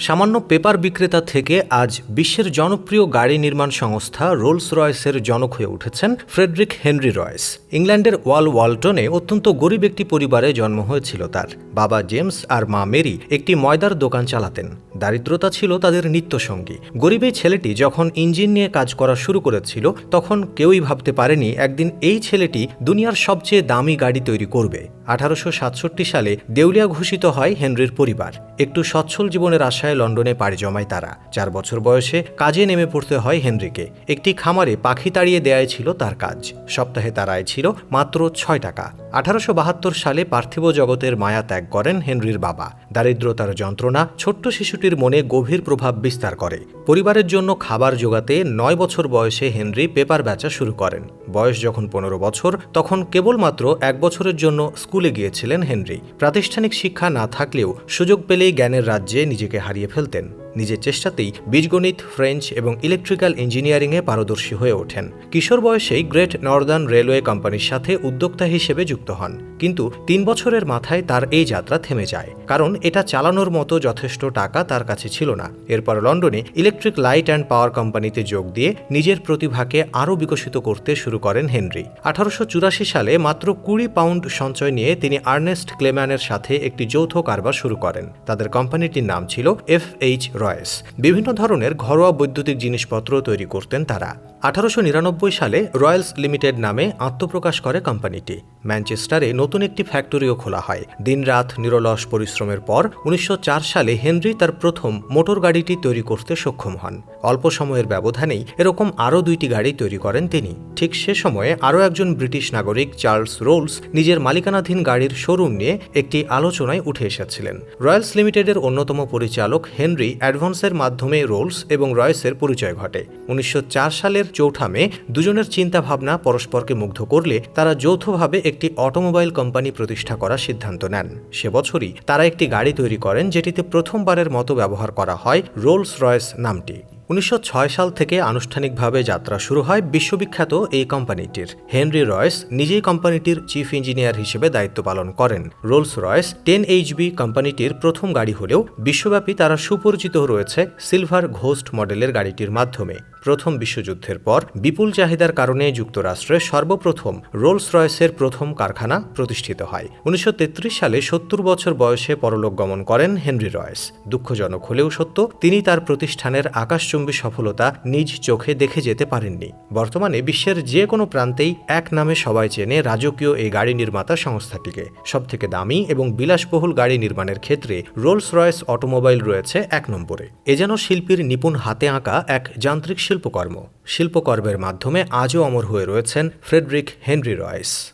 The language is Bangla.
সামান্য পেপার বিক্রেতা থেকে আজ বিশ্বের জনপ্রিয় গাড়ি নির্মাণ সংস্থা রোলস রয়েসের জনক হয়ে উঠেছেন ফ্রেডরিক হেনরি রয়েস। ইংল্যান্ডের ওয়াল ওয়ালটনে অত্যন্ত গরিব একটি পরিবারে জন্ম হয়েছিল তার। বাবা জেমস আর মা মেরি একটি ময়দার দোকান চালাতেন। দারিদ্রতা ছিল তাদের নিত্যসঙ্গী। গরিব এই ছেলেটি যখন ইঞ্জিন নিয়ে কাজ করা শুরু করেছিল, তখন কেউই ভাবতে পারেনি একদিন এই ছেলেটি দুনিয়ার সবচেয়ে দামি গাড়ি তৈরি করবে। আঠারোশো সাতষট্টি সালে দেউলিয়া ঘোষিত হয় হেনরির পরিবার। একটু সচ্ছল জীবনের আশায় লন্ডনে পাড়ি জমায় তারা। চার বছর বয়সে কাজে নেমে পড়তে হয় হেনরিকে। একটি খামারে পাখি তাড়িয়ে দেয়াই ছিল তার কাজ। সপ্তাহে তার আয় ছিল মাত্র ছয় টাকা। আঠারোশো বাহাত্তর সালে পার্থিব জগতের মায়া ত্যাগ করেন হেনরির বাবা। দারিদ্রতার যন্ত্রণা ছোট্ট শিশুটির মনে গভীর প্রভাব বিস্তার করে। পরিবারের জন্য খাবার জোগাতে নয় বছর বয়সে হেনরি পেপার বেচা শুরু করেন। বয়স যখন পনেরো বছর, তখন কেবলমাত্র এক বছরের জন্য স্কুলে গিয়েছিলেন হেনরি। প্রাতিষ্ঠানিক শিক্ষা না থাকলেও সুযোগ পেলেই জ্ঞানের রাজ্যে নিজেকে হারিয়ে ফেলতেন। নিজের চেষ্টাতেই বীজগণিত, ফ্রেঞ্চ এবং ইলেকট্রিক্যাল ইঞ্জিনিয়ারিংয়ে পারদর্শী হয়ে ওঠেন। কিশোর বয়সেই গ্রেট নর্দার্ন রেলওয়ে কোম্পানির সাথে উদ্যোক্তা হিসেবে যুক্ত হন। কিন্তু তিন বছরের মাথায় তার এই যাত্রা থেমে যায়, কারণ এটা চালানোর মতো যথেষ্ট টাকা তার কাছে ছিল না। এরপর লন্ডনে ইলেকট্রিক লাইট অ্যান্ড পাওয়ার কোম্পানিতে যোগ দিয়ে নিজের প্রতিভাকে আরও বিকশিত করতে শুরু করেন হেনরি। আঠারোশো চুরাশি সালে মাত্র কুড়ি পাউন্ড সঞ্চয় নিয়ে তিনি আর্নেস্ট ক্লেম্যানের সাথে একটি যৌথ কারবার শুরু করেন। তাদের কোম্পানিটির নাম ছিল এফ এইচ রয়েস বিভিন্ন ধরনের ঘরোয়া বৈদ্যুতিক জিনিসপত্র তৈরি করতেন তারা। আঠারোশো নিরানব্বই সালে রয়্যালস লিমিটেড নামে আত্মপ্রকাশ করে কোম্পানিটি। ম্যানচেস্টারে নতুন একটি ফ্যাক্টরিও খোলা হয়। দিনরাত নিরলস পরিশ্রমের পর উনিশশো চার সালে হেনরি তার প্রথম মোটর গাড়িটি তৈরি করতে সক্ষম হন। অল্প সময়ের ব্যবধানেই এরকম আরও দুইটি গাড়ি তৈরি করেন তিনি। ঠিক সে সময়ে আরও একজন ব্রিটিশ নাগরিক চার্লস রোলস নিজের মালিকানাধীন গাড়ির শোরুম নিয়ে একটি আলোচনায় উঠে এসেছিলেন। রয়্যালস লিমিটেডের অন্যতম পরিচালক হেনরি অ্যাডভান্সের মাধ্যমে রোলস এবং রয়েসের পরিচয় ঘটে। উনিশশো চার সালের চৌঠা মে দুজনের চিন্তাভাবনা পরস্পরকে মুগ্ধ করলে তারা যৌথভাবে একটি অটোমোবাইল কোম্পানি প্রতিষ্ঠা করার সিদ্ধান্ত নেন। সে বছরই তারা একটি গাড়ি তৈরি করেন যেটিতে প্রথমবারের মতো ব্যবহার করা হয় রোলস রয়েস নামটি। উনিশশো ছয় সাল থেকে আনুষ্ঠানিকভাবে যাত্রা শুরু হয় বিশ্ববিখ্যাত এই কোম্পানিটির। হেনরি রয়েস নিজেই কোম্পানিটির চিফ ইঞ্জিনিয়ার হিসেবে দায়িত্ব পালন করেন। রোলস রয়েস টেন এইচবি কোম্পানিটির প্রথম গাড়ি হলেও বিশ্বব্যাপী তারা সুপরিচিত রয়েছে সিলভার ঘোস্ট মডেলের গাড়িটির মাধ্যমে। প্রথম বিশ্বযুদ্ধের পর বিপুল চাহিদার কারণে যুক্তরাষ্ট্রে সর্বপ্রথম রোলস রয়েসের প্রথম কারখানা প্রতিষ্ঠিত হয়। উনিশশো তেত্রিশ সালে সত্তর বছর বয়সে পরলোক গমন করেন হেনরি রয়েস। দুঃখজনক হলেও সত্য, তিনি তার প্রতিষ্ঠানের আকাশচুম্বী সফলতা নিজ চোখে দেখে যেতে পারেননি। বর্তমানে বিশ্বের যে কোনো প্রান্তেই এক নামে সবাই চেনে রাজকীয় এই গাড়ি নির্মাতা সংস্থাটিকে। সবথেকে দামি এবং বিলাসবহুল গাড়ি নির্মাণের ক্ষেত্রে রোলস রয়েস অটোমোবাইল রয়েছে এক নম্বরে। এ যেন শিল্পীর নিপুণ হাতে আঁকা এক যান্ত্রিক শিল্পকর্ম। শিল্পকর্মের মাধ্যমে আজও অমর হয়ে রয়েছেন ফ্রেডরিক হেনরি রয়েস।